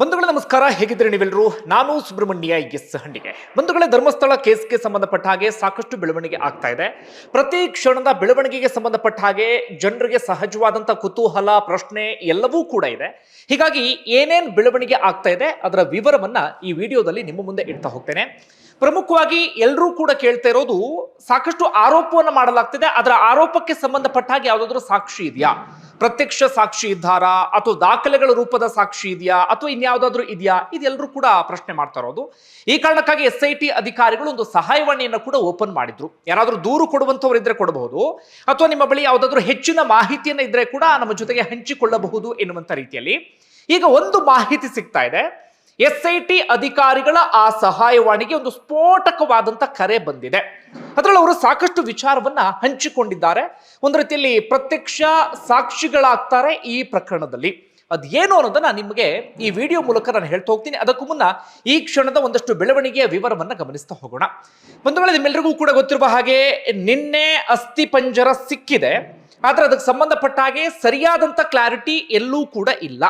ಬಂಧುಗಳೇ, ನಮಸ್ಕಾರ. ಹೇಗಿದ್ರೆ ನೀವೆಲ್ಲರೂ? ನಾನು ಸುಬ್ರಹ್ಮಣ್ಯ, ಎಸ್ ಹಂಡಿಗೆ ಬಂಧುಗಳೇ, ಧರ್ಮಸ್ಥಳ ಕೇಸ್ಗೆ ಸಂಬಂಧಪಟ್ಟ ಹಾಗೆ ಸಾಕಷ್ಟು ಬೆಳವಣಿಗೆ ಆಗ್ತಾ ಇದೆ. ಪ್ರತಿ ಕ್ಷಣದ ಬೆಳವಣಿಗೆಗೆ ಸಂಬಂಧಪಟ್ಟ ಹಾಗೆ ಜನರಿಗೆ ಸಹಜವಾದಂಥ ಕುತೂಹಲ, ಪ್ರಶ್ನೆ ಎಲ್ಲವೂ ಕೂಡ ಇದೆ. ಹೀಗಾಗಿ ಏನೇನ್ ಬೆಳವಣಿಗೆ ಆಗ್ತಾ ಇದೆ, ಅದರ ವಿವರವನ್ನ ಈ ವಿಡಿಯೋದಲ್ಲಿ ನಿಮ್ಮ ಮುಂದೆ ಇಡ್ತಾ ಹೋಗ್ತೇನೆ. ಪ್ರಮುಖವಾಗಿ ಎಲ್ಲರೂ ಕೂಡ ಕೇಳ್ತಾ ಇರೋದು ಸಾಕಷ್ಟು ಆರೋಪವನ್ನು ಮಾಡಲಾಗ್ತಿದೆ. ಅದರ ಆರೋಪಕ್ಕೆ ಸಂಬಂಧಪಟ್ಟ ಹಾಗೆ ಯಾವುದಾದ್ರೂ ಸಾಕ್ಷಿ ಇದೆಯಾ? ಪ್ರತ್ಯಕ್ಷ ಸಾಕ್ಷಿ ಇದ್ದಾರಾ ಅಥವಾ ದಾಖಲೆಗಳ ರೂಪದ ಸಾಕ್ಷಿ ಇದೆಯಾ ಅಥವಾ ಇನ್ಯಾವುದಾದ್ರೂ ಇದೆಯಾ? ಇದೆಲ್ಲರೂ ಕೂಡ ಪ್ರಶ್ನೆ ಮಾಡ್ತಾ ಇರೋದು. ಈ ಕಾರಣಕ್ಕಾಗಿ ಎಸ್ ಐ ಟಿ ಅಧಿಕಾರಿಗಳು ಒಂದು ಸಹಾಯವಾಣಿಯನ್ನು ಕೂಡ ಓಪನ್ ಮಾಡಿದ್ರು. ಯಾರಾದರೂ ದೂರು ಕೊಡುವಂಥವ್ರು ಇದ್ರೆ ಕೊಡಬಹುದು, ಅಥವಾ ನಿಮ್ಮ ಬಳಿ ಯಾವುದಾದ್ರೂ ಹೆಚ್ಚಿನ ಮಾಹಿತಿಯನ್ನು ಇದ್ರೆ ಕೂಡ ನಮ್ಮ ಜೊತೆಗೆ ಹಂಚಿಕೊಳ್ಳಬಹುದು ಎನ್ನುವಂಥ ರೀತಿಯಲ್ಲಿ. ಈಗ ಒಂದು ಮಾಹಿತಿ ಸಿಗ್ತಾ ಇದೆ. ಎಸ್ ಐ ಟಿ ಅಧಿಕಾರಿಗಳ ಆ ಸಹಾಯವಾಣಿಗೆ ಒಂದು ಸ್ಫೋಟಕವಾದಂತ ಕರೆ ಬಂದಿದೆ. ಅದರಲ್ಲಿ ಅವರು ಸಾಕಷ್ಟು ವಿಚಾರವನ್ನ ಹಂಚಿಕೊಂಡಿದ್ದಾರೆ. ಒಂದು ರೀತಿಯಲ್ಲಿ ಪ್ರತ್ಯಕ್ಷ ಸಾಕ್ಷಿಗಳಾಗ್ತಾರೆ ಈ ಪ್ರಕರಣದಲ್ಲಿ. ಅದೇನು ಅನ್ನೋದನ್ನ ನಿಮಗೆ ಈ ವಿಡಿಯೋ ಮೂಲಕ ನಾನು ಹೇಳ್ತಾ ಹೋಗ್ತೀನಿ. ಅದಕ್ಕೂ ಮುನ್ನ ಈ ಕ್ಷಣದ ಒಂದಷ್ಟು ಬೆಳವಣಿಗೆಯ ವಿವರವನ್ನ ಗಮನಿಸ್ತಾ ಹೋಗೋಣ. ಒಂದು ವೇಳೆ ನಿಮ್ಮೆಲ್ಲರಿಗೂ ಕೂಡ ಗೊತ್ತಿರುವ ಹಾಗೆ ನಿನ್ನೆ ಅಸ್ಥಿ ಪಂಜರ ಸಿಕ್ಕಿದೆ. ಆದ್ರೆ ಅದಕ್ಕೆ ಸಂಬಂಧಪಟ್ಟ ಹಾಗೆ ಸರಿಯಾದಂತ ಕ್ಲಾರಿಟಿ ಎಲ್ಲೂ ಕೂಡ ಇಲ್ಲ.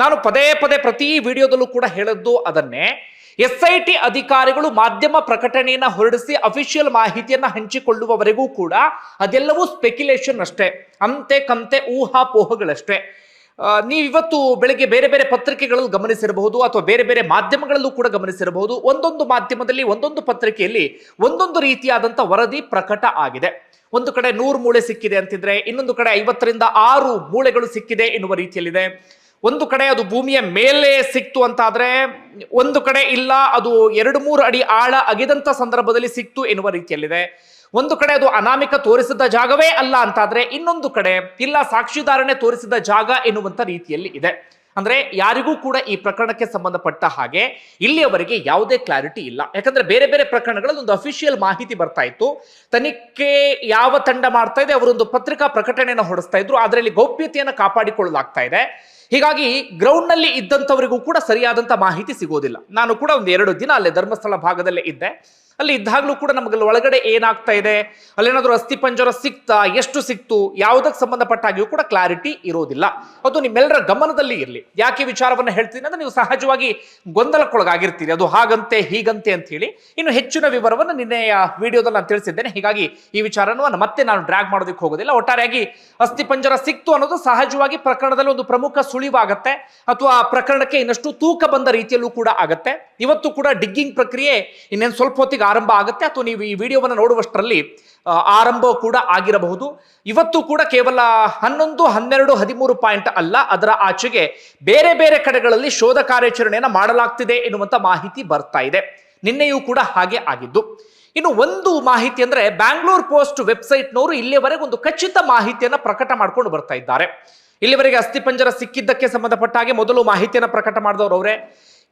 ನಾನು ಪದೇ ಪದೇ ಪ್ರತಿ ವಿಡಿಯೋದಲ್ಲೂ ಕೂಡ ಹೇಳದ್ದು ಅದನ್ನೇ ಎಸ್ ಐ ಟಿ ಅಧಿಕಾರಿಗಳು ಮಾಧ್ಯಮ ಪ್ರಕಟಣೆಯನ್ನು ಹೊರಡಿಸಿ ಅಫಿಷಿಯಲ್ ಮಾಹಿತಿಯನ್ನ ಹಂಚಿಕೊಳ್ಳುವವರೆಗೂ ಕೂಡ ಅದೆಲ್ಲವೂ ಸ್ಪೆಕ್ಯುಲೇಷನ್ ಅಷ್ಟೇ, ಅಂತೆ ಕಂತೆ ಊಹಾಪೋಹಗಳಷ್ಟೇ ನೀವಿವತ್ತು ಬೆಳಗ್ಗೆ ಬೇರೆ ಬೇರೆ ಪತ್ರಿಕೆಗಳಲ್ಲಿ ಗಮನಿಸಿರಬಹುದು ಅಥವಾ ಬೇರೆ ಬೇರೆ ಮಾಧ್ಯಮಗಳಲ್ಲೂ ಕೂಡ ಗಮನಿಸಿರಬಹುದು. ಒಂದೊಂದು ಮಾಧ್ಯಮದಲ್ಲಿ ಒಂದೊಂದು ಪತ್ರಿಕೆಯಲ್ಲಿ ಒಂದೊಂದು ರೀತಿಯಾದಂಥ ವರದಿ ಪ್ರಕಟ ಆಗಿದೆ. ಒಂದು ಕಡೆ ನೂರು ಮೂಳೆ ಸಿಕ್ಕಿದೆ ಅಂತಿದ್ರೆ, ಇನ್ನೊಂದು ಕಡೆ ಐವತ್ತರಿಂದ ಆರು ಮೂಳೆಗಳು ಸಿಕ್ಕಿದೆ ಎನ್ನುವ ರೀತಿಯಲ್ಲಿದೆ. ಒಂದು ಕಡೆ ಅದು ಭೂಮಿಯ ಮೇಲೆ ಸಿಕ್ತು ಅಂತಾದ್ರೆ, ಒಂದು ಕಡೆ ಇಲ್ಲ, ಅದು ಎರಡು ಮೂರು ಅಡಿ ಆಳ ಅಗಿದಂತ ಸಂದರ್ಭದಲ್ಲಿ ಸಿಕ್ತು ಎನ್ನುವ ರೀತಿಯಲ್ಲಿದೆ. ಒಂದು ಕಡೆ ಅದು ಅನಾಮಿಕ ತೋರಿಸಿದ ಜಾಗವೇ ಅಲ್ಲ ಅಂತಾದ್ರೆ, ಇನ್ನೊಂದು ಕಡೆ ಇಲ್ಲ ಸಾಕ್ಷಿಧಾರಣೆ ತೋರಿಸಿದ ಜಾಗ ಎನ್ನುವಂತ ರೀತಿಯಲ್ಲಿ ಇದೆ. ಅಂದ್ರೆ ಯಾರಿಗೂ ಕೂಡ ಈ ಪ್ರಕರಣಕ್ಕೆ ಸಂಬಂಧಪಟ್ಟ ಹಾಗೆ ಇಲ್ಲಿಯವರೆಗೆ ಯಾವುದೇ ಕ್ಲಾರಿಟಿ ಇಲ್ಲ. ಯಾಕಂದ್ರೆ ಬೇರೆ ಬೇರೆ ಪ್ರಕರಣಗಳಲ್ಲಿ ಒಂದು ಅಫಿಷಿಯಲ್ ಮಾಹಿತಿ ಬರ್ತಾ ಇತ್ತು. ತನಿಖೆ ಯಾವ ತಂಡ ಮಾಡ್ತಾ ಇದೆ, ಅವರೊಂದು ಪತ್ರಿಕಾ ಪ್ರಕಟಣೆಯನ್ನು ಹೊಡಿಸ್ತಾ ಇದ್ರು. ಅದರಲ್ಲಿ ಗೌಪ್ಯತೆಯನ್ನು ಕಾಪಾಡಿಕೊಳ್ಳಲಾಗ್ತಾ ಇದೆ. ಹೀಗಾಗಿ ಗ್ರೌಂಡ್ನಲ್ಲಿ ಇದ್ದಂಥವರಿಗೂ ಕೂಡ ಸರಿಯಾದಂತ ಮಾಹಿತಿ ಸಿಗೋದಿಲ್ಲ. ನಾನು ಕೂಡ ಒಂದು ಎರಡು ದಿನ ಅಲ್ಲೇ ಧರ್ಮಸ್ಥಳ ಭಾಗದಲ್ಲೇ ಇದ್ದೆ. ಅಲ್ಲಿ ಇದ್ದಾಗಲೂ ಕೂಡ ನಮಗೆ ಒಳಗಡೆ ಏನಾಗ್ತಾ ಇದೆ? ಅಲ್ಲೇನಾದರೂ ಅಸ್ಥಿ ಪಂಜರ ಸಿಕ್ತಾ, ಎಷ್ಟು ಸಿಕ್ತು, ಯಾವುದಕ್ಕೆ ಸಂಬಂಧಪಟ್ಟ ಹಾಗೆಯೂ ಕೂಡ ಕ್ಲಾರಿಟಿ ಇರೋದಿಲ್ಲ. ಅದು ನಿಮ್ಮೆಲ್ಲರ ಗಮನದಲ್ಲಿ ಇರಲಿ. ಯಾಕೆ ವಿಚಾರವನ್ನು ಹೇಳ್ತೀನಿ ಅಂದ್ರೆ ನೀವು ಸಹಜವಾಗಿ ಗೊಂದಲಕ್ಕೊಳಗಾಗಿರ್ತೀರಿ. ಅದು ಹಾಗಂತೆ, ಹೀಗಂತೆ ಅಂತ ಹೇಳಿ ಇನ್ನು ಹೆಚ್ಚಿನ ವಿವರವನ್ನು ನಿನ್ನೆಯ ವಿಡಿಯೋದಲ್ಲಿ ನಾನು ತಿಳಿಸಿದ್ದೇನೆ. ಹೀಗಾಗಿ ಈ ವಿಚಾರವನ್ನು ಮತ್ತೆ ನಾನು ಡ್ರ್ಯಾಗ್ ಮಾಡೋದಕ್ಕೆ ಹೋಗೋದಿಲ್ಲ. ಒಟ್ಟಾರೆಯಾಗಿ ಅಸ್ಥಿ ಪಂಜರ ಸಿಕ್ತು ಅನ್ನೋದು ಸಹಜವಾಗಿ ಪ್ರಕರಣದಲ್ಲಿ ಒಂದು ಪ್ರಮುಖ ಸುಳಿವಾಗತ್ತೆ. ಅಥವಾ ಪ್ರಕರಣಕ್ಕೆ ಇನ್ನಷ್ಟು ತೂಕ ಬಂದ ರೀತಿಯಲ್ಲೂ ಕೂಡ ಆಗತ್ತೆ. ಇವತ್ತು ಕೂಡ ಡಿಗ್ಗಿಂಗ್ ಪ್ರಕ್ರಿಯೆ ಇನ್ನೇನು ಸ್ವಲ್ಪ ಹೊತ್ತಿಗೆ ಆರಂಭ ಆಗುತ್ತೆ ಅಥವಾ ನೀವು ಈ ವಿಡಿಯೋವನ್ನು ನೋಡುವಷ್ಟರಲ್ಲಿ ಆರಂಭ ಕೂಡ ಆಗಿರಬಹುದು. ಇವತ್ತು ಕೂಡ ಕೇವಲ ಹನ್ನೊಂದು, ಹನ್ನೆರಡು, ಹದಿಮೂರು ಪಾಯಿಂಟ್ ಅಲ್ಲ, ಅದರ ಆಚೆಗೆ ಬೇರೆ ಬೇರೆ ಕಡೆಗಳಲ್ಲಿ ಶೋಧ ಕಾರ್ಯಾಚರಣೆಯನ್ನು ಮಾಡಲಾಗ್ತಿದೆ ಎನ್ನುವಂಥ ಮಾಹಿತಿ ಬರ್ತಾ ಇದೆ. ನಿನ್ನೆಯೂ ಕೂಡ ಹಾಗೆ ಆಗಿದ್ದು. ಇನ್ನು ಒಂದು ಮಾಹಿತಿ ಅಂದ್ರೆ ಬ್ಯಾಂಗ್ಳೂರ್ ಪೋಸ್ಟ್ ವೆಬ್ಸೈಟ್ನವರು ಇಲ್ಲಿಯವರೆಗೆ ಒಂದು ಖಚಿತ ಮಾಹಿತಿಯನ್ನು ಪ್ರಕಟ ಮಾಡ್ಕೊಂಡು ಬರ್ತಾ ಇದ್ದಾರೆ. ಇಲ್ಲಿವರೆಗೆ ಅಸ್ಥಿಪಂಜರ ಸಿಕ್ಕಿದ್ದಕ್ಕೆ ಸಂಬಂಧಪಟ್ಟ ಹಾಗೆ ಮೊದಲು ಮಾಹಿತಿಯನ್ನು ಪ್ರಕಟ ಮಾಡಿದವರು ಅವರೇ.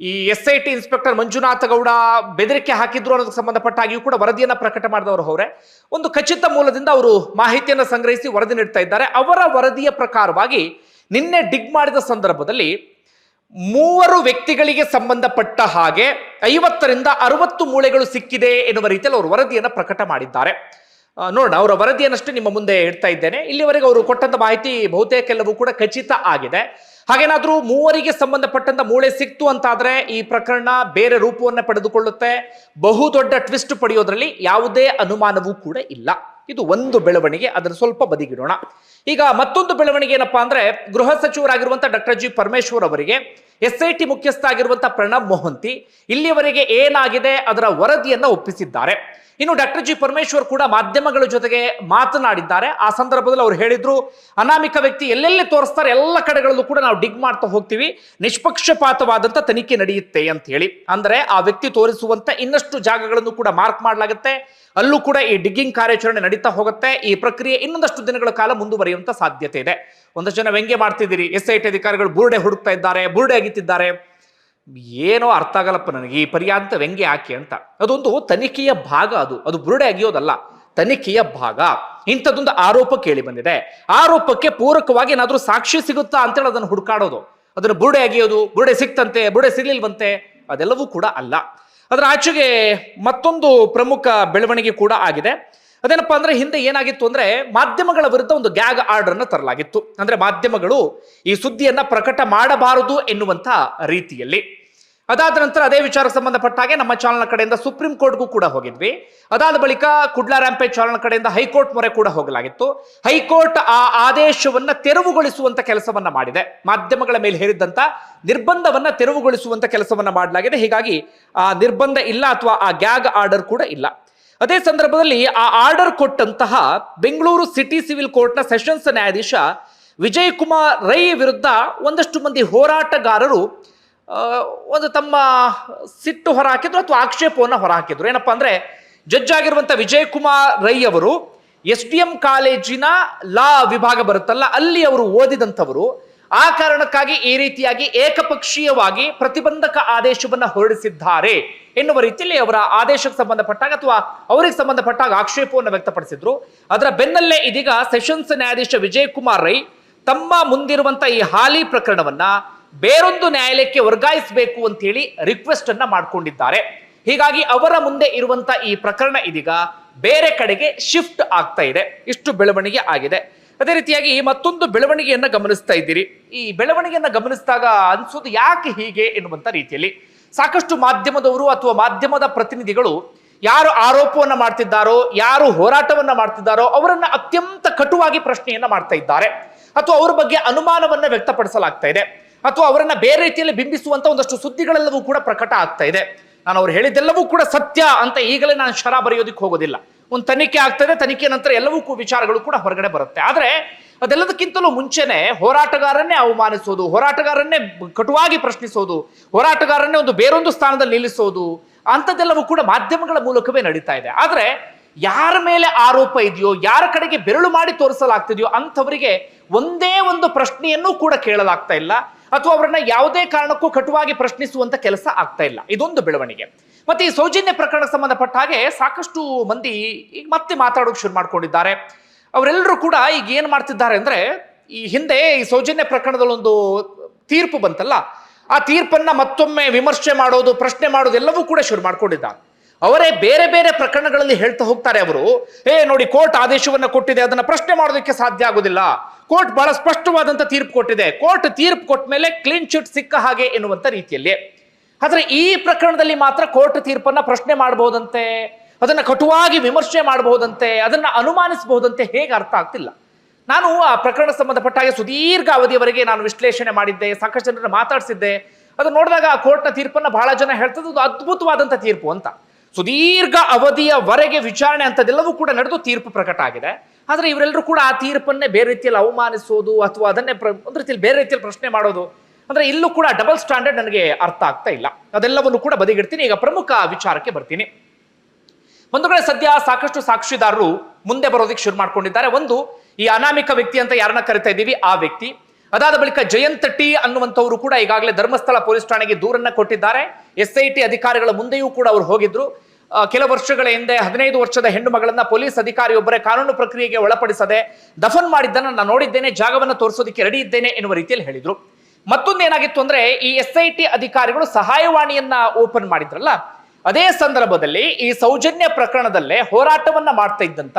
ಈ S I T inspector Manjunatha Gowda ಬೆದರಿಕೆ ಹಾಕಿದ್ರು ಅನ್ನೋದಕ್ಕೆ ಸಂಬಂಧಪಟ್ಟ ಹಾಗೆಯೂ ಕೂಡ ವರದಿಯನ್ನು ಪ್ರಕಟ ಮಾಡಿದವರು ಅವರೇ. ಒಂದು ಖಚಿತ ಮೂಲದಿಂದ ಅವರು ಮಾಹಿತಿಯನ್ನು ಸಂಗ್ರಹಿಸಿ ವರದಿ ನೀಡ್ತಾ ಇದ್ದಾರೆ. ಅವರ ವರದಿಯ ಪ್ರಕಾರವಾಗಿ ನಿನ್ನೆ ಡಿಗ್ ಮಾಡಿದ ಸಂದರ್ಭದಲ್ಲಿ ಮೂವರು ವ್ಯಕ್ತಿಗಳಿಗೆ ಸಂಬಂಧಪಟ್ಟ ಹಾಗೆ ಐವತ್ತರಿಂದ ಅರವತ್ತು ಮೂಳೆಗಳು ಸಿಕ್ಕಿದೆ ಎನ್ನುವ ರೀತಿಯಲ್ಲಿ ಅವರು ವರದಿಯನ್ನು ಪ್ರಕಟ ಮಾಡಿದ್ದಾರೆ. ನೋಡೋಣ, ಅವರ ವರದಿಯನ್ನಷ್ಟೇ ನಿಮ್ಮ ಮುಂದೆ ಇಡ್ತಾ ಇದ್ದೇನೆ. ಇಲ್ಲಿವರೆಗೆ ಅವರು ಕೊಟ್ಟಂತ ಮಾಹಿತಿ ಬಹುತೇಕ ಎಲ್ಲವೂ ಕೂಡ ಖಚಿತ ಆಗಿದೆ. ಹಾಗೇನಾದ್ರೂ ಮೂವರಿಗೆ ಸಂಬಂಧಪಟ್ಟಂತ ಮೂಳೆ ಸಿಕ್ತು ಅಂತಾದ್ರೆ ಈ ಪ್ರಕರಣ ಬೇರೆ ರೂಪವನ್ನ ಪಡೆದುಕೊಳ್ಳುತ್ತೆ. ಬಹುದೊಡ್ಡ ಟ್ವಿಸ್ಟ್ ಪಡೆಯೋದ್ರಲ್ಲಿ ಯಾವುದೇ ಅನುಮಾನವೂ ಕೂಡ ಇಲ್ಲ. ಇದು ಒಂದು ಬೆಳವಣಿಗೆ, ಅದನ್ನು ಸ್ವಲ್ಪ ಬದಿಗಿಡೋಣ. ಈಗ ಮತ್ತೊಂದು ಬೆಳವಣಿಗೆ ಏನಪ್ಪಾ ಅಂದ್ರೆ ಗೃಹ ಸಚಿವರಾಗಿರುವಂತಹ ಡಾಕ್ಟರ್ ಜಿ ಪರಮೇಶ್ವರ್ ಅವರಿಗೆ ಎಸ್ ಐ ಟಿ ಮುಖ್ಯಸ್ಥ ಪ್ರಣಬ್ ಮೊಹಂತಿ ಇಲ್ಲಿಯವರೆಗೆ ಏನಾಗಿದೆ ಅದರ ವರದಿಯನ್ನ ಒಪ್ಪಿಸಿದ್ದಾರೆ. ಇನ್ನು ಡಾಕ್ಟರ್ ಜಿ ಪರಮೇಶ್ವರ್ ಕೂಡ ಮಾಧ್ಯಮಗಳ ಜೊತೆಗೆ ಮಾತನಾಡಿದ್ದಾರೆ. ಆ ಸಂದರ್ಭದಲ್ಲಿ ಅವರು ಹೇಳಿದ್ರು, ಅನಾಮಿಕ ವ್ಯಕ್ತಿ ಎಲ್ಲೆಲ್ಲಿ ತೋರಿಸ್ತಾರೆ ಎಲ್ಲ ಕಡೆಗಳಲ್ಲೂ ಕೂಡ ನಾವು ಡಿಗ್ ಮಾಡ್ತಾ ಹೋಗ್ತೀವಿ, ನಿಷ್ಪಕ್ಷಪಾತವಾದಂತ ತನಿಖೆ ನಡೆಯುತ್ತೆ ಅಂತ ಹೇಳಿ. ಅಂದ್ರೆ ಆ ವ್ಯಕ್ತಿ ತೋರಿಸುವಂತ ಇನ್ನಷ್ಟು ಜಾಗಗಳನ್ನು ಕೂಡ ಮಾರ್ಕ್ ಮಾಡಲಾಗುತ್ತೆ. ಅಲ್ಲೂ ಕೂಡ ಈ ಡಿಗ್ಗಿಂಗ್ ಕಾರ್ಯಾಚರಣೆ ನಡೀತಾ ಹೋಗುತ್ತೆ. ಈ ಪ್ರಕ್ರಿಯೆ ಇನ್ನೊಂದಷ್ಟು ದಿನಗಳ ಕಾಲ ಮುಂದುವರಿಯುವಂತ ಸಾಧ್ಯತೆ ಇದೆ. ಒಂದಷ್ಟು ಜನ ವ್ಯಂಗ್ಯ ಮಾಡ್ತಿದ್ದೀರಿ. ಎಸ್ ಐ ಟಿ ಅಧಿಕಾರಿಗಳು ಬುರುಡೆ ಹುಡುಕ್ತಾ ಇದ್ದಾರೆ, ಬುರುಡೆ ಅಗಿತಿದ್ದಾರೆ. ಏನೋ ಅರ್ಥ ಆಗಲ್ಲಪ್ಪ ನನಗೆ, ಈ ಪರ್ಯಾಂತ ವ್ಯಂಗ್ಯ ಯಾಕೆ ಅಂತ. ಅದೊಂದು ತನಿಖೆಯ ಭಾಗ ಅದು. ಅದು ಬುರುಡೆ ಅಗಿಯೋದಲ್ಲ, ತನಿಖೆಯ ಭಾಗ. ಇಂಥದ್ದೊಂದು ಆರೋಪ ಕೇಳಿ ಬಂದಿದೆ. ಆರೋಪಕ್ಕೆ ಪೂರಕವಾಗಿ ಏನಾದರೂ ಸಾಕ್ಷಿ ಸಿಗುತ್ತಾ ಅಂತೇಳಿ ಅದನ್ನು ಹುಡುಕಾಡೋದು. ಅದನ್ನು ಬುರುಡೆ ಅಗಿಯೋದು, ಬುರುಡೆ ಸಿಕ್ತಂತೆ, ಬುರುಡೆ ಸಿಗ್ಲಿಲ್ವಂತೆ, ಅದೆಲ್ಲವೂ ಕೂಡ ಅಲ್ಲ. ಅದರ ಆಚೆಗೆ ಮತ್ತೊಂದು ಪ್ರಮುಖ ಬೆಳವಣಿಗೆ ಕೂಡ ಆಗಿದೆ. ಅದೇನಪ್ಪಾ ಅಂದ್ರೆ ಹಿಂದೆ ಏನಾಗಿತ್ತು ಅಂದ್ರೆ ಮಾಧ್ಯಮಗಳ ವಿರುದ್ಧ ಒಂದು ಗ್ಯಾಗ್ ಆರ್ಡರ್ ಅನ್ನ ತರಲಾಗಿತ್ತು. ಅಂದ್ರೆ ಮಾಧ್ಯಮಗಳು ಈ ಸುದ್ದಿಯನ್ನ ಪ್ರಕಟ ಮಾಡಬಾರದು ಎನ್ನುವಂತ ರೀತಿಯಲ್ಲಿ. ಅದಾದ ನಂತರ ಅದೇ ವಿಚಾರಕ್ಕೆ ಸಂಬಂಧಪಟ್ಟ ಹಾಗೆ ನಮ್ಮ ಚಾನಲ್ ಕಡೆಯಿಂದ ಸುಪ್ರೀಂ ಕೋರ್ಟ್ಗೂ ಕೂಡ ಹೋಗಿದ್ವಿ. ಅದಾದ ಬಳಿಕ ಕುಡ್ಲಾ ರ್ಯಾಂಪೇಜ್ ಚಾನಲ್ ಕಡೆಯಿಂದ ಹೈಕೋರ್ಟ್ ಮೊರೆ ಕೂಡ ಹೋಗಲಾಗಿತ್ತು. ಹೈಕೋರ್ಟ್ ಆ ಆದೇಶವನ್ನ ತೆರವುಗೊಳಿಸುವಂತ ಕೆಲಸವನ್ನ ಮಾಡಿದೆ. ಮಾಧ್ಯಮಗಳ ಮೇಲೆ ಹೇರಿದ್ದಂತ ನಿರ್ಬಂಧವನ್ನ ತೆರವುಗೊಳಿಸುವಂತ ಕೆಲಸವನ್ನ ಮಾಡಲಾಗಿದೆ. ಹೀಗಾಗಿ ಆ ನಿರ್ಬಂಧ ಇಲ್ಲ ಅಥವಾ ಆ ಗ್ಯಾಗ್ ಆರ್ಡರ್ ಕೂಡ ಇಲ್ಲ. ಅದೇ ಸಂದರ್ಭದಲ್ಲಿ ಆ ಆರ್ಡರ್ ಕೊಟ್ಟಂತಹ ಬೆಂಗಳೂರು ಸಿಟಿ ಸಿವಿಲ್ ಕೋರ್ಟ್ನ ಸೆಷನ್ಸ್ ನ್ಯಾಯಾಧೀಶ ವಿಜಯ್ ಕುಮಾರ್ ರೈ ವಿರುದ್ಧ ಒಂದಷ್ಟು ಮಂದಿ ಹೋರಾಟಗಾರರು ಒಂದು ತಮ್ಮ ಸಿಟ್ಟು ಹೊರಹಾಕಿದ್ರು ಅಥವಾ ಆಕ್ಷೇಪವನ್ನು ಹೊರಹಾಕಿದ್ರು. ಏನಪ್ಪಾ ಅಂದ್ರೆ, ಜಡ್ಜ್ ಆಗಿರುವಂತ ವಿಜಯ್ ಕುಮಾರ್ ರೈ ಅವರು ಎಸ್ ಡಿ ಎಂ ಕಾಲೇಜಿನ ಲಾ ವಿಭಾಗ ಬರುತ್ತಲ್ಲ, ಅಲ್ಲಿ ಅವರು ಓದಿದಂಥವರು. ಆ ಕಾರಣಕ್ಕಾಗಿ ಈ ರೀತಿಯಾಗಿ ಏಕಪಕ್ಷೀಯವಾಗಿ ಪ್ರತಿಬಂಧಕ ಆದೇಶವನ್ನು ಹೊರಡಿಸಿದ್ದಾರೆ. ಎನ್ನುವ ರೀತಿಯಲ್ಲಿ ಅವರ ಆದೇಶಕ್ಕೆ ಸಂಬಂಧಪಟ್ಟಾಗ ಅಥವಾ ಅವರಿಗೆ ಸಂಬಂಧಪಟ್ಟಾಗ ಆಕ್ಷೇಪವನ್ನು ವ್ಯಕ್ತಪಡಿಸಿದ್ರು. ಅದರ ಬೆನ್ನಲ್ಲೇ ಇದೀಗ ಸೆಷನ್ಸ್ ನ್ಯಾಯಾಧೀಶ ವಿಜಯ್ ಕುಮಾರ್ ರೈ ತಮ್ಮ ಮುಂದಿರುವಂತಹ ಈ ಹಾಲಿ ಪ್ರಕರಣವನ್ನ ಬೇರೊಂದು ನ್ಯಾಯಾಲಯಕ್ಕೆ ವರ್ಗಾಯಿಸಬೇಕು ಅಂತ ಹೇಳಿ ರಿಕ್ವೆಸ್ಟ್ ಅನ್ನ ಮಾಡಿಕೊಂಡಿದ್ದಾರೆ. ಹೀಗಾಗಿ ಅವರ ಮುಂದೆ ಇರುವಂತ ಈ ಪ್ರಕರಣ ಇದೀಗ ಬೇರೆ ಕಡೆಗೆ ಶಿಫ್ಟ್ ಆಗ್ತಾ ಇದೆ. ಇಷ್ಟು ಬೆಳವಣಿಗೆ ಆಗಿದೆ. ಅದೇ ರೀತಿಯಾಗಿ ಮತ್ತೊಂದು ಬೆಳವಣಿಗೆಯನ್ನ ಗಮನಿಸ್ತಾ ಇದ್ದೀರಿ. ಈ ಬೆಳವಣಿಗೆಯನ್ನ ಗಮನಿಸಿದಾಗ ಅನ್ಸೋದು ಯಾಕೆ ಹೀಗೆ ಎನ್ನುವಂತ ರೀತಿಯಲ್ಲಿ ಸಾಕಷ್ಟು ಮಾಧ್ಯಮದವರು ಅಥವಾ ಮಾಧ್ಯಮದ ಪ್ರತಿನಿಧಿಗಳು ಯಾರು ಆರೋಪವನ್ನು ಮಾಡ್ತಿದ್ದಾರೋ, ಯಾರು ಹೋರಾಟವನ್ನ ಮಾಡ್ತಿದ್ದಾರೋ ಅವರನ್ನ ಅತ್ಯಂತ ಕಟುವಾಗಿ ಪ್ರಶ್ನೆಯನ್ನ ಮಾಡ್ತಾ ಇದ್ದಾರೆ. ಅಥವಾ ಅವರ ಬಗ್ಗೆ ಅನುಮಾನವನ್ನ ವ್ಯಕ್ತಪಡಿಸಲಾಗ್ತಾ ಇದೆ. ಅಥವಾ ಅವರನ್ನ ಬೇರೆ ರೀತಿಯಲ್ಲಿ ಬಿಂಬಿಸುವಂತ ಒಂದಷ್ಟು ಸುದ್ದಿಗಳೆಲ್ಲವೂ ಕೂಡ ಪ್ರಕಟ ಆಗ್ತಾ ಇದೆ. ನಾನು ಅವ್ರು ಹೇಳಿದ್ದೆಲ್ಲವೂ ಕೂಡ ಸತ್ಯ ಅಂತ ಈಗಲೇ ನಾನು ಶರ ಬರೆಯೋದಕ್ಕೆ ಹೋಗೋದಿಲ್ಲ. ಒಂದು ತನಿಖೆ ಆಗ್ತದೆ ತನಿಖೆ ನಂತರ ಎಲ್ಲವೂ ವಿಚಾರಗಳು ಕೂಡ ಹೊರಗಡೆ ಬರುತ್ತೆ. ಆದ್ರೆ ಅದೆಲ್ಲದಕ್ಕಿಂತಲೂ ಮುಂಚೆನೆ ಹೋರಾಟಗಾರನ್ನೇ ಅವಮಾನಿಸೋದು, ಹೋರಾಟಗಾರನ್ನೇ ಕಟುವಾಗಿ ಪ್ರಶ್ನಿಸೋದು, ಹೋರಾಟಗಾರನ್ನೇ ಒಂದು ಬೇರೊಂದು ಸ್ಥಾನದಲ್ಲಿ ನಿಲ್ಲಿಸೋದು ಅಂಥದ್ದೆಲ್ಲವೂ ಕೂಡ ಮಾಧ್ಯಮಗಳ ಮೂಲಕವೇ ನಡೀತಾ ಇದೆ. ಆದರೆ ಯಾರ ಮೇಲೆ ಆರೋಪ ಇದೆಯೋ, ಯಾರ ಕಡೆಗೆ ಬೆರಳು ಮಾಡಿ ತೋರಿಸಲಾಗ್ತಿದೆಯೋ ಅಂಥವರಿಗೆ ಒಂದೇ ಒಂದು ಪ್ರಶ್ನೆಯನ್ನು ಕೂಡ ಕೇಳಲಾಗ್ತಾ ಇಲ್ಲ. ಅಥವಾ ಅವರನ್ನ ಯಾವುದೇ ಕಾರಣಕ್ಕೂ ಕಟುವಾಗಿ ಪ್ರಶ್ನಿಸುವಂತ ಕೆಲಸ ಆಗ್ತಾ ಇಲ್ಲ. ಇದೊಂದು ಬೆಳವಣಿಗೆ. ಮತ್ತೆ ಈ ಸೌಜನ್ಯ ಪ್ರಕರಣಕ್ಕೆ ಸಂಬಂಧಪಟ್ಟ ಹಾಗೆ ಸಾಕಷ್ಟು ಮಂದಿ ಈಗ ಮತ್ತೆ ಮಾತಾಡೋಕೆ ಶುರು ಮಾಡ್ಕೊಂಡಿದ್ದಾರೆ. ಅವರೆಲ್ಲರೂ ಕೂಡ ಈಗ ಏನು ಮಾಡ್ತಿದ್ದಾರೆ ಅಂದರೆ, ಈ ಹಿಂದೆ ಈ ಸೌಜನ್ಯ ಪ್ರಕರಣದಲ್ಲೊಂದು ತೀರ್ಪು ಬಂತಲ್ಲ, ಆ ತೀರ್ಪನ್ನ ಮತ್ತೊಮ್ಮೆ ವಿಮರ್ಶೆ ಮಾಡೋದು, ಪ್ರಶ್ನೆ ಮಾಡೋದು ಎಲ್ಲವೂ ಕೂಡ ಶುರು ಮಾಡ್ಕೊಂಡಿದ್ದಾರೆ ಅವರೇ ಬೇರೆ ಬೇರೆ ಪ್ರಕರಣಗಳಲ್ಲಿ ಹೇಳ್ತಾ ಹೋಗ್ತಾರೆ ಅವರು, ಏ, ನೋಡಿ ಕೋರ್ಟ್ ಆದೇಶವನ್ನು ಕೊಟ್ಟಿದೆ, ಅದನ್ನು ಪ್ರಶ್ನೆ ಮಾಡೋದಕ್ಕೆ ಸಾಧ್ಯ ಆಗೋದಿಲ್ಲ. ಕೋರ್ಟ್ ಬಹಳ ಸ್ಪಷ್ಟವಾದಂಥ ತೀರ್ಪು ಕೊಟ್ಟಿದೆ. ಕೋರ್ಟ್ ತೀರ್ಪು ಕೊಟ್ಟ ಮೇಲೆ ಕ್ಲೀನ್ ಚಿಟ್ ಸಿಕ್ಕ ಹಾಗೆ ಎನ್ನುವಂಥ ರೀತಿಯಲ್ಲಿ. ಆದರೆ ಈ ಪ್ರಕರಣದಲ್ಲಿ ಮಾತ್ರ ಕೋರ್ಟ್ ತೀರ್ಪನ್ನ ಪ್ರಶ್ನೆ ಮಾಡಬಹುದಂತೆ ಅದನ್ನ ಕಟುವಾಗಿ ವಿಮರ್ಶೆ ಮಾಡಬಹುದಂತೆ, ಅದನ್ನ ಅನುಮಾನಿಸಬಹುದಂತೆ ಹೇಗೆ ಅರ್ಥ ಆಗ್ತಿಲ್ಲ. ನಾನು ಆ ಪ್ರಕರಣ ಸಂಬಂಧಪಟ್ಟ ಹಾಗೆ ಸುದೀರ್ಘ ಅವಧಿಯವರೆಗೆ ನಾನು ವಿಶ್ಲೇಷಣೆ ಮಾಡಿದ್ದೆ, ಸಾಕಷ್ಟು ಜನರನ್ನು ಮಾತಾಡಿಸಿದ್ದೆ. ಅದು ನೋಡಿದಾಗ ಆ ಕೋರ್ಟ್ನ ತೀರ್ಪನ್ನ ಬಹಳ ಜನ ಹೇಳ್ತದ್ದು ಅದು ಅದ್ಭುತವಾದಂತ ತೀರ್ಪು ಅಂತ. ಸುದೀರ್ಘ ಅವಧಿಯವರೆಗೆ ವಿಚಾರಣೆ ಅಂತದೆಲ್ಲವೂ ಕೂಡ ನಡೆದು ತೀರ್ಪು ಪ್ರಕಟ ಆಗಿದೆ. ಆದರೆ ಇವರೆಲ್ಲರೂ ಕೂಡ ಆ ತೀರ್ಪನ್ನೇ ಬೇರೆ ರೀತಿಯಲ್ಲಿ ಅವಮಾನಿಸೋದು ಅಥವಾ ಅದನ್ನೇ ಪ್ರ- ಒಂದು ರೀತಿಯಲ್ಲಿ ಬೇರೆ ರೀತಿಯಲ್ಲಿ ಪ್ರಶ್ನೆ ಮಾಡೋದು. ಅಂದ್ರೆ ಇಲ್ಲೂ ಕೂಡ ಡಬಲ್ ಸ್ಟ್ಯಾಂಡರ್ಡ್ ನನಗೆ ಅರ್ಥ ಆಗ್ತಾ ಇಲ್ಲ. ಅದೆಲ್ಲವನ್ನು ಕೂಡ ಬದಿಗಿಡ್ತೀನಿ. ಈಗ ಪ್ರಮುಖ ವಿಚಾರಕ್ಕೆ ಬರ್ತೀನಿ. ಒಂದು ಕಡೆ ಸದ್ಯ ಸಾಕಷ್ಟು ಸಾಕ್ಷಿದಾರರು ಮುಂದೆ ಬರೋದಕ್ಕೆ ಶುರು ಮಾಡ್ಕೊಂಡಿದ್ದಾರೆ. ಒಂದು, ಈ ಅನಾಮಿಕ ವ್ಯಕ್ತಿ ಅಂತ ಯಾರನ್ನ ಕರಿತಾ ಇದ್ದೀವಿ? ಆ ವ್ಯಕ್ತಿ. ಅದಾದ ಬಳಿಕ ಜಯಂತ್ ಟಿ ಅನ್ನುವಂಥವರು ಕೂಡ ಈಗಾಗಲೇ ಧರ್ಮಸ್ಥಳ ಪೊಲೀಸ್ ಠಾಣೆಗೆ ದೂರನ್ನ ಕೊಟ್ಟಿದ್ದಾರೆ. ಎಸ್ ಐ ಟಿ ಅಧಿಕಾರಿಗಳ ಮುಂದೆಯೂ ಕೂಡ ಅವರು ಹೋಗಿದ್ರು. ಕೆಲ ವರ್ಷಗಳ ಹಿಂದೆ, ಹದಿನೈದು ವರ್ಷದ ಹೆಣ್ಣು ಮಗಳನ್ನ ಪೊಲೀಸ್ ಅಧಿಕಾರಿಯೊಬ್ಬರೇ ಕಾನೂನು ಪ್ರಕ್ರಿಯೆಗೆ ಒಳಪಡಿಸದೆ ದಫನ್ ಮಾಡಿದ್ದನ್ನು ನಾನು ನೋಡಿದ್ದೇನೆ, ಜಾಗವನ್ನು ತೋರಿಸೋದಕ್ಕೆ ರೆಡಿ ಇದ್ದೇನೆ ಎನ್ನುವ ರೀತಿಯಲ್ಲಿ ಹೇಳಿದ್ರು. ಮತ್ತೊಂದು ಏನಾಗಿತ್ತು ಅಂದ್ರೆ ಈ ಎಸ್ ಐ ಟಿ ಅಧಿಕಾರಿಗಳು ಸಹಾಯವಾಣಿಯನ್ನ ಓಪನ್ ಮಾಡಿದ್ರಲ್ಲ ಅದೇ ಸಂದರ್ಭದಲ್ಲಿ ಈ ಸೌಜನ್ಯ ಪ್ರಕರಣದಲ್ಲೇ ಹೋರಾಟವನ್ನ ಮಾಡ್ತಾ ಇದ್ದಂತ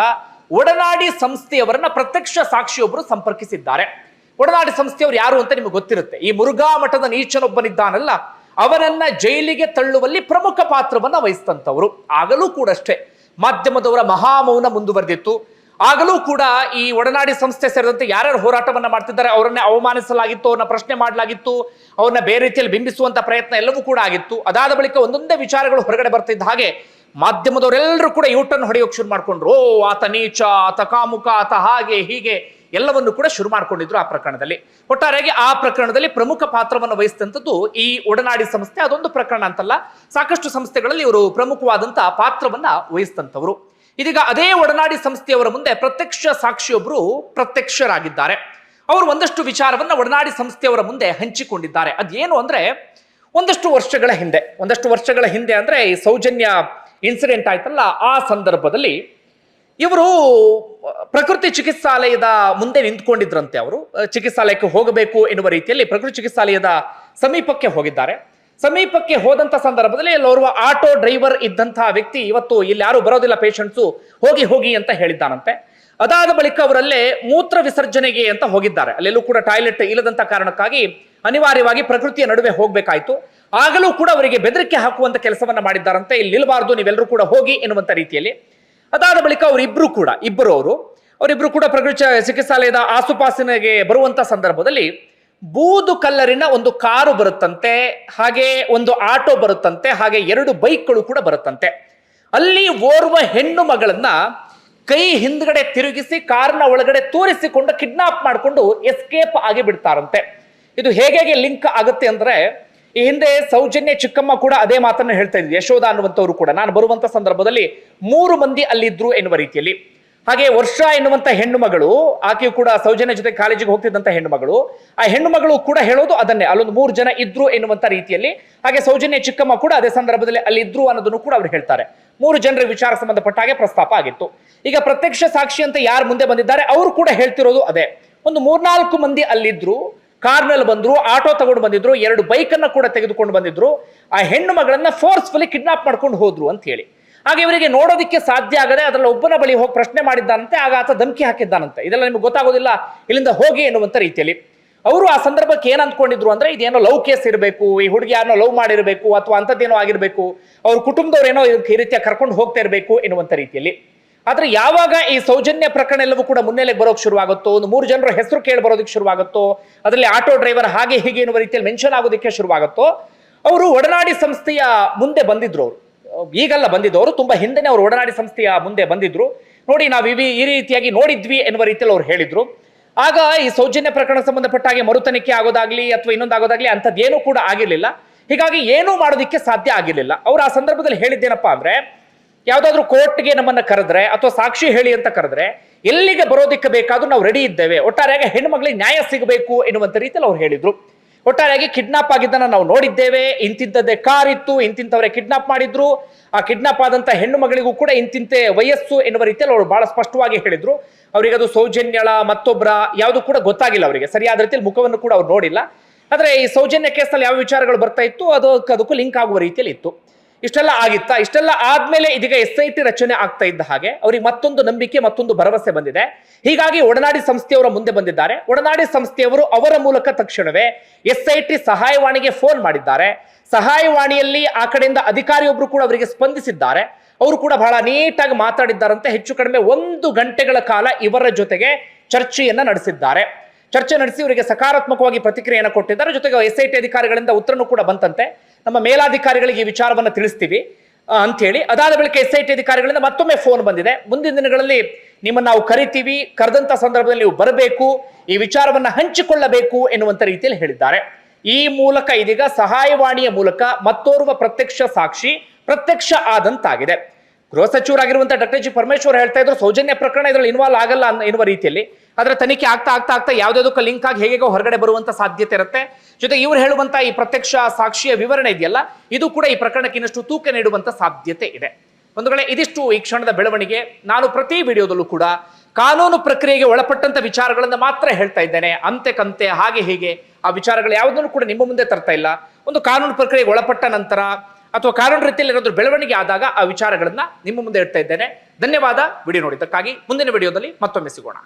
ಒಡನಾಡಿ ಸಂಸ್ಥೆಯವರನ್ನ ಪ್ರತ್ಯಕ್ಷ ಸಾಕ್ಷಿಯೊಬ್ಬರು ಸಂಪರ್ಕಿಸಿದ್ದಾರೆ. ಒಡನಾಡಿ ಸಂಸ್ಥೆಯವರು ಯಾರು ಅಂತ ನಿಮಗೆ ಗೊತ್ತಿರುತ್ತೆ. ಈ ಮುರುಘಾ ಮಠದ ನೀಚನೊಬ್ಬನಿದ್ದಾನಲ್ಲ, ಅವನನ್ನ ಜೈಲಿಗೆ ತಳ್ಳುವಲ್ಲಿ ಪ್ರಮುಖ ಪಾತ್ರವನ್ನ ವಹಿಸಿದಂಥವ್ರು. ಆಗಲೂ ಕೂಡ ಅಷ್ಟೇ. ಮಾಧ್ಯಮದವರ ಮಹಾಮೌನ ಮುಂದುವರೆದಿತ್ತು. ಆಗಲೂ ಕೂಡ ಈ ಒಡನಾಡಿ ಸಂಸ್ಥೆ ಸೇರಿದಂತೆ ಯಾರ್ಯಾರು ಹೋರಾಟವನ್ನ ಮಾಡ್ತಿದ್ದಾರೆ, ಅವರನ್ನೇ ಅವಮಾನಿಸಲಾಗಿತ್ತು, ಅವ್ರನ್ನ ಪ್ರಶ್ನೆ ಮಾಡಲಾಗಿತ್ತು, ಅವ್ರನ್ನ ಬೇರೆ ರೀತಿಯಲ್ಲಿ ಬಿಂಬಿಸುವಂತ ಪ್ರಯತ್ನ ಎಲ್ಲವೂ ಕೂಡ ಆಗಿತ್ತು. ಅದಾದ ಬಳಿಕ ಒಂದೊಂದೇ ವಿಚಾರಗಳು ಹೊರಗಡೆ ಬರ್ತಿದ್ದ ಹಾಗೆ ಮಾಧ್ಯಮದವರೆಲ್ಲರೂ ಕೂಡ ಯೂಟರ್ನ್ ಹೊಡೆಯೋಕೆ ಶುರು ಮಾಡ್ಕೊಂಡ್ರು. ಓ, ಆತ ನೀಚ, ಆತ ಕಾಮುಕ, ಆತ ಹಾಗೆ, ಹೀಗೆ ಎಲ್ಲವನ್ನು ಕೂಡ ಶುರು ಮಾಡ್ಕೊಂಡಿದ್ರು ಆ ಪ್ರಕರಣದಲ್ಲಿ. ಒಟ್ಟಾರೆಯಾಗಿ ಆ ಪ್ರಕರಣದಲ್ಲಿ ಪ್ರಮುಖ ಪಾತ್ರವನ್ನು ವಹಿಸಿದಂಥದ್ದು ಈ ಒಡನಾಡಿ ಸಂಸ್ಥೆ. ಅದೊಂದು ಪ್ರಕರಣ ಅಂತಲ್ಲ, ಸಾಕಷ್ಟು ಸಂಸ್ಥೆಗಳಲ್ಲಿ ಇವರು ಪ್ರಮುಖವಾದಂತಹ ಪಾತ್ರವನ್ನ ವಹಿಸಿದಂಥವ್ರು. ಇದೀಗ ಅದೇ ಒಡನಾಡಿ ಸಂಸ್ಥೆಯವರ ಮುಂದೆ ಪ್ರತ್ಯಕ್ಷ ಸಾಕ್ಷಿಯೊಬ್ಬರು ಪ್ರತ್ಯಕ್ಷರಾಗಿದ್ದಾರೆ. ಅವರು ಒಂದಷ್ಟು ವಿಚಾರವನ್ನ ಒಡನಾಡಿ ಸಂಸ್ಥೆಯವರ ಮುಂದೆ ಹಂಚಿಕೊಂಡಿದ್ದಾರೆ. ಅದೇನು ಅಂದ್ರೆ ಒಂದಷ್ಟು ವರ್ಷಗಳ ಹಿಂದೆ, ಒಂದಷ್ಟು ವರ್ಷಗಳ ಹಿಂದೆ ಅಂದ್ರೆ ಈ ಸೌಜನ್ಯ ಇನ್ಸಿಡೆಂಟ್ ಆಯ್ತಲ್ಲ, ಆ ಸಂದರ್ಭದಲ್ಲಿ ಇವರು ಪ್ರಕೃತಿ ಚಿಕಿತ್ಸಾಲಯದ ಮುಂದೆ ನಿಂತ್ಕೊಂಡಿದ್ರಂತೆ ಅವರು. ಚಿಕಿತ್ಸಾಲಯಕ್ಕೆ ಹೋಗಬೇಕು ಎನ್ನುವ ರೀತಿಯಲ್ಲಿ ಪ್ರಕೃತಿ ಚಿಕಿತ್ಸಾಲಯದ ಸಮೀಪಕ್ಕೆ ಹೋಗಿದ್ದಾರೆ. ಸಮೀಪಕ್ಕೆ ಹೋದಂತ ಸಂದರ್ಭದಲ್ಲಿ ಅಲ್ಲೋರ್ವ ಆಟೋ ಡ್ರೈವರ್ ಇದ್ದಂತಹ ವ್ಯಕ್ತಿ ಇವತ್ತು ಇಲ್ಲಿ ಯಾರು ಬರೋದಿಲ್ಲ ಪೇಷಂಟ್ಸು, ಹೋಗಿ ಹೋಗಿ ಅಂತ ಹೇಳಿದ್ದಾನಂತೆ. ಅದಾದ ಬಳಿಕ ಅವರಲ್ಲೇ ಮೂತ್ರ ವಿಸರ್ಜನೆಗೆ ಅಂತ ಹೋಗಿದ್ದಾರೆ. ಅಲ್ಲೆಲ್ಲೂ ಕೂಡ ಟಾಯ್ಲೆಟ್ ಇಲ್ಲದಂತ ಕಾರಣಕ್ಕಾಗಿ ಅನಿವಾರ್ಯವಾಗಿ ಪ್ರಕೃತಿಯ ನಡುವೆ ಹೋಗ್ಬೇಕಾಯ್ತು. ಆಗಲೂ ಕೂಡ ಅವರಿಗೆ ಬೆದರಿಕೆ ಹಾಕುವಂತ ಕೆಲಸವನ್ನ ಮಾಡಿದ್ದಾರಂತೆ. ಇಲ್ಲಿ ನಿಲ್ಬಾರ್ದು, ನೀವೆಲ್ಲರೂ ಕೂಡ ಹೋಗಿ ಎನ್ನುವಂತ ರೀತಿಯಲ್ಲಿ. ಅದಾದ ಬಳಿಕ ಅವರಿಬ್ರು ಕೂಡ, ಇಬ್ಬರು ಅವರು, ಅವರಿಬ್ರು ಕೂಡ ಪ್ರಕೃತಿ ಚಿಕಿತ್ಸಾಲಯದ ಆಸುಪಾಸಿನಗೆ ಬರುವಂತ ಸಂದರ್ಭದಲ್ಲಿ ಬೂದು ಕಲ್ಲರಿನ ಒಂದು ಕಾರು ಬರುತ್ತಂತೆ, ಹಾಗೆ ಒಂದು ಆಟೋ ಬರುತ್ತಂತೆ, ಹಾಗೆ ಎರಡು ಬೈಕ್ಗಳು ಕೂಡ ಬರುತ್ತಂತೆ. ಅಲ್ಲಿ ಓರ್ವ ಹೆಣ್ಣು ಮಗಳನ್ನ ಕೈ ಹಿಂದ್ಗಡೆ ತಿರುಗಿಸಿ ಕಾರ್ನ ಒಳಗಡೆ ತೂರಿಸಿಕೊಂಡು, ಕಿಡ್ನಾಪ್ ಮಾಡಿಕೊಂಡು ಎಸ್ಕೇಪ್ ಆಗಿ ಬಿಡ್ತಾರಂತೆ ಇದು ಹೇಗೆ ಲಿಂಕ್ ಆಗುತ್ತೆ ಅಂದ್ರೆ, ಈ ಹಿಂದೆ ಸೌಜನ್ಯ ಚಿಕ್ಕಮ್ಮ ಕೂಡ ಅದೇ ಮಾತನ್ನು ಹೇಳ್ತಾ ಇದ್ವಿ ಯಶೋಧ ಅನ್ನುವಂಥವ್ರು ಕೂಡ. ನಾನು ಬರುವಂತ ಸಂದರ್ಭದಲ್ಲಿ ಮೂರು ಮಂದಿ ಅಲ್ಲಿದ್ರು ಎನ್ನುವ ರೀತಿಯಲ್ಲಿ. ಹಾಗೆ ವರ್ಷ ಎನ್ನುವಂತ ಹೆಣ್ಣು ಮಗಳು ಆಕೆಯು ಕೂಡ ಸೌಜನ್ಯ ಜೊತೆ ಕಾಲೇಜಿಗೆ ಹೋಗ್ತಿದ್ದಂತ ಹೆಣ್ಣು ಮಗಳು ಆ ಹೆಣ್ಣು ಮಗಳು ಕೂಡ ಹೇಳೋದು ಅದನ್ನೇ, ಅಲ್ಲೊಂದು ಮೂರು ಜನ ಇದ್ರು ಎನ್ನುವಂಥ ರೀತಿಯಲ್ಲಿ. ಹಾಗೆ ಸೌಜನ್ಯ ಚಿಕ್ಕಮ್ಮ ಕೂಡ ಅದೇ ಸಂದರ್ಭದಲ್ಲಿ ಅಲ್ಲಿ ಇದ್ರು ಅನ್ನೋದನ್ನು ಕೂಡ ಅವ್ರು ಹೇಳ್ತಾರೆ. ಮೂರು ಜನರ ವಿಚಾರ ಸಂಬಂಧಪಟ್ಟ ಹಾಗೆ ಪ್ರಸ್ತಾಪ ಆಗಿತ್ತು. ಈಗ ಪ್ರತ್ಯಕ್ಷ ಸಾಕ್ಷಿ ಅಂತ ಯಾರು ಮುಂದೆ ಬಂದಿದ್ದಾರೆ, ಅವರು ಕೂಡ ಹೇಳ್ತಿರೋದು ಅದೇ. ಒಂದು ಮೂರ್ನಾಲ್ಕು ಮಂದಿ ಅಲ್ಲಿದ್ರು ಕಾರ್ನಲ್ಲಿ ಬಂದ್ರು, ಆಟೋ ತಗೊಂಡು ಬಂದಿದ್ರು, ಎರಡು ಬೈಕನ್ನು ಕೂಡ ತೆಗೆದುಕೊಂಡು ಬಂದಿದ್ರು. ಆ ಹೆಣ್ಣು ಮಗಳನ್ನ ಫೋರ್ಸ್ಫುಲಿ ಕಿಡ್ನಾಪ್ ಮಾಡ್ಕೊಂಡು ಹೋದ್ರು ಅಂತ ಹೇಳಿ. ಹಾಗೆ ಇವರಿಗೆ ನೋಡೋದಕ್ಕೆ ಸಾಧ್ಯ ಆಗದೆ ಅದರಲ್ಲಿ ಒಬ್ಬನ ಬಳಿ ಹೋಗಿ ಪ್ರಶ್ನೆ ಮಾಡಿದ್ದಾನಂತೆ, ಆಗ ಆತ ಧಮಕಿ ಹಾಕಿದ್ದಾನಂತೆ. ಇದೆಲ್ಲ ನಿಮ್ಗೆ ಗೊತ್ತಾಗೋದಿಲ್ಲ, ಇಲ್ಲಿಂದ ಹೋಗಿ ಎನ್ನುವಂಥ ರೀತಿಯಲ್ಲಿ. ಅವರು ಆ ಸಂದರ್ಭಕ್ಕೆ ಏನು ಅಂದ್ಕೊಂಡಿದ್ರು ಅಂದ್ರೆ, ಇದೇನೋ ಲವ್ ಕೇಸ್ ಇರಬೇಕು, ಈ ಹುಡುಗಿ ಯಾರನ್ನೋ ಲವ್ ಮಾಡಿರಬೇಕು, ಅಥವಾ ಅಂಥದ್ದೇನೋ ಆಗಿರಬೇಕು, ಅವ್ರ ಕುಟುಂಬದವ್ರು ಏನೋ ಇದಕ್ಕೆ ಈ ರೀತಿಯ ಕರ್ಕೊಂಡು ಹೋಗ್ತಾ ಇರಬೇಕು ಎನ್ನುವಂಥ ರೀತಿಯಲ್ಲಿ. ಆದರೆ ಯಾವಾಗ ಈ ಸೌಜನ್ಯ ಪ್ರಕರಣ ಎಲ್ಲವೂ ಕೂಡ ಮುನ್ನೆಲೆಗೆ ಬರೋಕ್ ಶುರುವಾಗುತ್ತೋ, ಒಂದು ಮೂರು ಜನರ ಹೆಸರು ಕೇಳಿ ಬರೋದಕ್ಕೆ ಶುರುವಾಗುತ್ತೋ, ಅದರಲ್ಲಿ ಆಟೋ ಡ್ರೈವರ್ ಹಾಗೆ ಹೀಗೆ ಎನ್ನುವ ರೀತಿಯಲ್ಲಿ ಮೆನ್ಷನ್ ಆಗೋದಕ್ಕೆ ಶುರುವಾಗುತ್ತೋ, ಅವರು ಒಡನಾಡಿ ಸಂಸ್ಥೆಯ ಮುಂದೆ ಬಂದಿದ್ರು ಅವರು. ಈಗಲ್ಲ ಬಂದಿದ್ದವರು ತುಂಬಾ ಹಿಂದೆನೆ ಅವರು ಒಡನಾಡಿ ಸಂಸ್ಥೆಯ ಮುಂದೆ ಬಂದಿದ್ರು. ನೋಡಿ ನಾವು ಇವಿ ಈ ರೀತಿಯಾಗಿ ನೋಡಿದ್ವಿ ಎನ್ನುವ ರೀತಿಯಲ್ಲಿ ಅವ್ರು ಹೇಳಿದ್ರು. ಆಗ ಈ ಸೌಜನ್ಯ ಪ್ರಕರಣ ಸಂಬಂಧಪಟ್ಟ ಹಾಗೆ ಮರುತನಿಖೆ ಆಗೋದಾಗ್ಲಿ ಅಥವಾ ಇನ್ನೊಂದಾಗೋದಾಗ್ಲಿ ಅಂಥದ್ದೇನೂ ಕೂಡ ಆಗಿರಲಿಲ್ಲ. ಹೀಗಾಗಿ ಏನೂ ಮಾಡೋದಕ್ಕೆ ಸಾಧ್ಯ ಆಗಿರಲಿಲ್ಲ. ಅವ್ರು ಆ ಸಂದರ್ಭದಲ್ಲಿ ಹೇಳಿದ್ದೇನಪ್ಪಾ ಅಂದ್ರೆ, ಯಾವ್ದಾದ್ರು ಕೋರ್ಟ್ಗೆ ನಮ್ಮನ್ನ ಕರೆದ್ರೆ ಅಥವಾ ಸಾಕ್ಷಿ ಹೇಳಿ ಅಂತ ಕರೆದ್ರೆ, ಎಲ್ಲಿಗೆ ಬರೋದಿಕ್ಕೆ ಬೇಕಾದ್ರೂ ನಾವು ರೆಡಿ ಇದ್ದೇವೆ. ಒಟ್ಟಾರೆಯಾಗಿ ಹೆಣ್ಣು ಮಗಳಿಗೆ ನ್ಯಾಯ ಸಿಗಬೇಕು ಎನ್ನುವಂತ ರೀತಿಯಲ್ಲಿ ಅವ್ರು ಹೇಳಿದ್ರು. ಒಟ್ಟಾರೆಯಾಗಿ ಕಿಡ್ನಾಪ್ ಆಗಿದ್ದನ್ನ ನಾವು ನೋಡಿದ್ದೇವೆ. ಇಂತಿಂತದ್ದೇ ಕಾರ್ ಇತ್ತು ಇಂತಿಂತವರೇ ಕಿಡ್ನಾಪ್ ಮಾಡಿದ್ರು. ಆ ಕಿಡ್ನಾಪ್ ಆದಂತ ಹೆಣ್ಣು ಮಗಳಿಗೂ ಕೂಡ ಇಂತಿಂತೆ ವಯಸ್ಸು ಎನ್ನುವ ರೀತಿಯಲ್ಲಿ ಅವರು ಬಹಳ ಸ್ಪಷ್ಟವಾಗಿ ಹೇಳಿದ್ರು. ಅವರಿಗೆ ಅದು ಸೌಜನ್ಯಳ ಮತ್ತೊಬ್ಬರ ಯಾವುದು ಕೂಡ ಗೊತ್ತಾಗಿಲ್ಲ ಅವರಿಗೆ. ಸರಿಯಾದ ರೀತಿಯಲ್ಲಿ ಮುಖವನ್ನು ಕೂಡ ಅವ್ರು ನೋಡಿಲ್ಲ. ಆದ್ರೆ ಈ ಸೌಜನ್ಯ ಕೇಸಲ್ಲಿ ಯಾವ ವಿಚಾರಗಳು ಬರ್ತಾ ಇತ್ತು ಅದು ಅದಕ್ಕೂ ಲಿಂಕ್ ಆಗುವ ರೀತಿಯಲ್ಲಿ ಇತ್ತು. ಇಷ್ಟೆಲ್ಲ ಆಗಿತ್ತಾ? ಇಷ್ಟೆಲ್ಲ ಆದ್ಮೇಲೆ ಇದೀಗ ಎಸ್ ಐ ಟಿ ರಚನೆ ಆಗ್ತಾ ಇದ್ದ ಹಾಗೆ ಅವರಿಗೆ ಮತ್ತೊಂದು ನಂಬಿಕೆ, ಮತ್ತೊಂದು ಭರವಸೆ ಬಂದಿದೆ. ಹೀಗಾಗಿ ಒಡನಾಡಿ ಸಂಸ್ಥೆಯವರ ಮುಂದೆ ಬಂದಿದ್ದಾರೆ. ಒಡನಾಡಿ ಸಂಸ್ಥೆಯವರು ಅವರ ಮೂಲಕ ತಕ್ಷಣವೇ ಎಸ್ ಐ ಟಿ ಸಹಾಯವಾಣಿಗೆ ಫೋನ್ ಮಾಡಿದ್ದಾರೆ. ಸಹಾಯವಾಣಿಯಲ್ಲಿ ಆ ಕಡೆಯಿಂದ ಅಧಿಕಾರಿಯೊಬ್ರು ಕೂಡ ಅವರಿಗೆ ಸ್ಪಂದಿಸಿದ್ದಾರೆ. ಅವರು ಕೂಡ ಬಹಳ ನೀಟಾಗಿ ಮಾತಾಡಿದ್ದಾರಂತೆ. ಹೆಚ್ಚು ಕಡಿಮೆ ಒಂದು ಗಂಟೆಗಳ ಕಾಲ ಇವರ ಜೊತೆಗೆ ಚರ್ಚೆಯನ್ನ ನಡೆಸಿದ್ದಾರೆ. ಚರ್ಚೆ ನಡೆಸಿ ಇವರಿಗೆ ಸಕಾರಾತ್ಮಕವಾಗಿ ಪ್ರತಿಕ್ರಿಯೆಯನ್ನು ಕೊಟ್ಟಿದ್ದಾರೆ. ಜೊತೆಗೆ ಎಸ್ ಐ ಟಿ ಅಧಿಕಾರಿಗಳಿಂದ ಉತ್ತರನೂ ಕೂಡ ಬಂತಂತೆ. ನಮ್ಮ ಮೇಲಾಧಿಕಾರಿಗಳಿಗೆ ಈ ವಿಚಾರವನ್ನು ತಿಳಿಸ್ತೀವಿ ಅಂಥೇಳಿ. ಅದಾದ ಬಳಿಕ ಎಸ್ ಐ ಟಿ ಅಧಿಕಾರಿಗಳಿಂದ ಮತ್ತೊಮ್ಮೆ ಫೋನ್ ಬಂದಿದೆ. ಮುಂದಿನ ದಿನಗಳಲ್ಲಿ ನಿಮ್ಮನ್ನು ನಾವು ಕರಿತೀವಿ, ಕರೆದಂತ ಸಂದರ್ಭದಲ್ಲಿ ನೀವು ಬರಬೇಕು, ಈ ವಿಚಾರವನ್ನು ಹಂಚಿಕೊಳ್ಳಬೇಕು ಎನ್ನುವಂಥ ರೀತಿಯಲ್ಲಿ ಹೇಳಿದ್ದಾರೆ. ಈ ಮೂಲಕ ಇದೀಗ ಸಹಾಯವಾಣಿಯ ಮೂಲಕ ಮತ್ತೋರ್ವ ಪ್ರತ್ಯಕ್ಷ ಸಾಕ್ಷಿ ಪ್ರತ್ಯಕ್ಷ ಆದಂತಾಗಿದೆ. ಗೃಹ ಸಚಿವರಾಗಿರುವಂತಹ ಡಾಕ್ಟರ್ ಜಿ ಪರಮೇಶ್ವರ್ ಹೇಳ್ತಾ ಇದ್ರು, ಸೌಜನ್ಯ ಪ್ರಕರಣ ಇದರಲ್ಲಿ ಇನ್ವಾಲ್ವ್ ಆಗಲ್ಲ ಎನ್ನುವ ರೀತಿಯಲ್ಲಿ. ಅದರ ತನಿಖೆ ಆಗ್ತಾ ಆಗ್ತಾ ಆಗ್ತಾ ಯಾವ್ದಾವ್ದಕ್ಕೂ ಲಿಂಕ್ ಆಗಿ ಹೇಗೆ ಹೊರಗಡೆ ಬರುವಂತ ಸಾಧ್ಯತೆ ಇರುತ್ತೆ. ಜೊತೆ ಇವ್ರು ಹೇಳುವಂತ ಈ ಪ್ರತ್ಯಕ್ಷ ಸಾಕ್ಷಿಯ ವಿವರಣೆ ಇದೆಯಲ್ಲ, ಇದು ಕೂಡ ಈ ಪ್ರಕರಣಕ್ಕೆ ಇನ್ನಷ್ಟು ತೂಕ ನೀಡುವಂತ ಸಾಧ್ಯತೆ ಇದೆ. ಒಂದು ವೇಳೆ ಇದಿಷ್ಟು ಈ ಕ್ಷಣದ ಬೆಳವಣಿಗೆ. ನಾನು ಪ್ರತಿ ವಿಡಿಯೋದಲ್ಲೂ ಕೂಡ ಕಾನೂನು ಪ್ರಕ್ರಿಯೆಗೆ ಒಳಪಟ್ಟಂತ ವಿಚಾರಗಳನ್ನು ಮಾತ್ರ ಹೇಳ್ತಾ ಇದ್ದೇನೆ. ಅಂತೆ ಕಂತೆ, ಹಾಗೆ ಹೀಗೆ. ಆ ವಿಚಾರಗಳು ಯಾವುದನ್ನು ಕೂಡ ನಿಮ್ಮ ಮುಂದೆ ತರ್ತಾ ಇಲ್ಲ. ಒಂದು ಕಾನೂನು ಪ್ರಕ್ರಿಯೆಗೆ ಒಳಪಟ್ಟ ನಂತರ ಅಥವಾ ಕಾರಣ ರೀತಿಯಲ್ಲಿ ಏನಾದರೂ ಬೆಳವಣಿಗೆ ಆದಾಗ ಆ ವಿಚಾರಗಳನ್ನು ನಿಮ್ಮ ಮುಂದೆ ಇಡ್ತಾ ಇದ್ದೇನೆ. ಧನ್ಯವಾದ. ವಿಡಿಯೋ ನೋಡಿದ್ದಕ್ಕಾಗಿ ಮುಂದಿನ ವಿಡಿಯೋದಲ್ಲಿ ಮತ್ತೊಮ್ಮೆ ಸಿಗೋಣ.